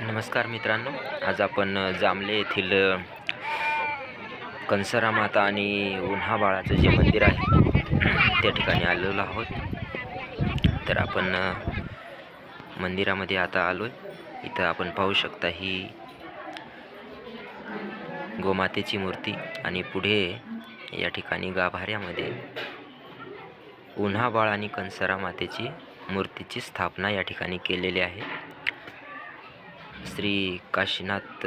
नमस्कार मित्रांनो आज आपण जामले येथील कंसरा माता आणि उन्हा बाळाचं जे मंदिर आहे त्या ठिकाणी आलेलो आहोत. तर आपण मंदिरामध्ये आता आलो आहे इथं आपण पाहू शकता ही गोमातेची मूर्ती आणि पुढे या ठिकाणी गाभाऱ्यामध्ये उन्हा बाळ आणि कंसरा मातेची मूर्तीची स्थापना या ठिकाणी केलेली आहे. श्री काशीनाथ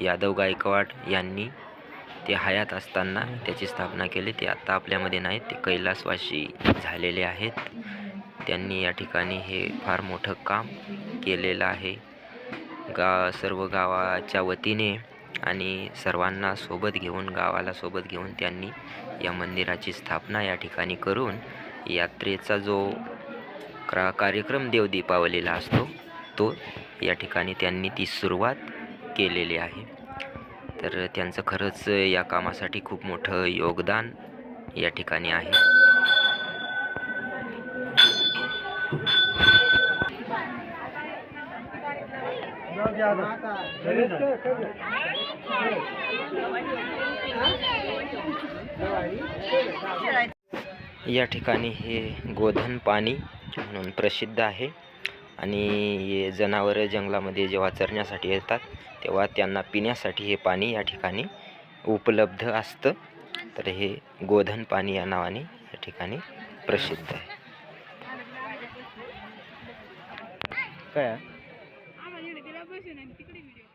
यादव गायकवाड यांनी ते हयात असताना त्याची स्थापना केली. ते आत्ता आपल्यामध्ये नाहीत ते कैलासवाशी झालेले आहेत. त्यांनी या ठिकाणी हे फार मोठं काम केलेलं आहे. गा सर्व गावाच्या वतीने आणि सर्वांना सोबत घेऊन गावाला सोबत घेऊन त्यांनी या मंदिराची स्थापना या ठिकाणी करून यात्रेचा जो क्रा कार्यक्रम देव दीपावलीला असतो तो या ठिकाणी त्यांनी ती सुरुवात केलेली आहे. तर त्यांचं खरंच या कामासाठी खूप मोठं योगदान या ठिकाणी आहे. या ठिकाणी हे गोधन पाणी म्हणून प्रसिद्ध आहे. आणि हे जनावरं जंगलामध्ये जेव्हा चरण्यासाठी येतात तेव्हा त्यांना पिण्यासाठी हे पाणी या ठिकाणी उपलब्ध असतं. तर हे गोधन पाणी या नावाने या ठिकाणी प्रसिद्ध आहे. काय? बसून आणि तिकडे व्हिडिओ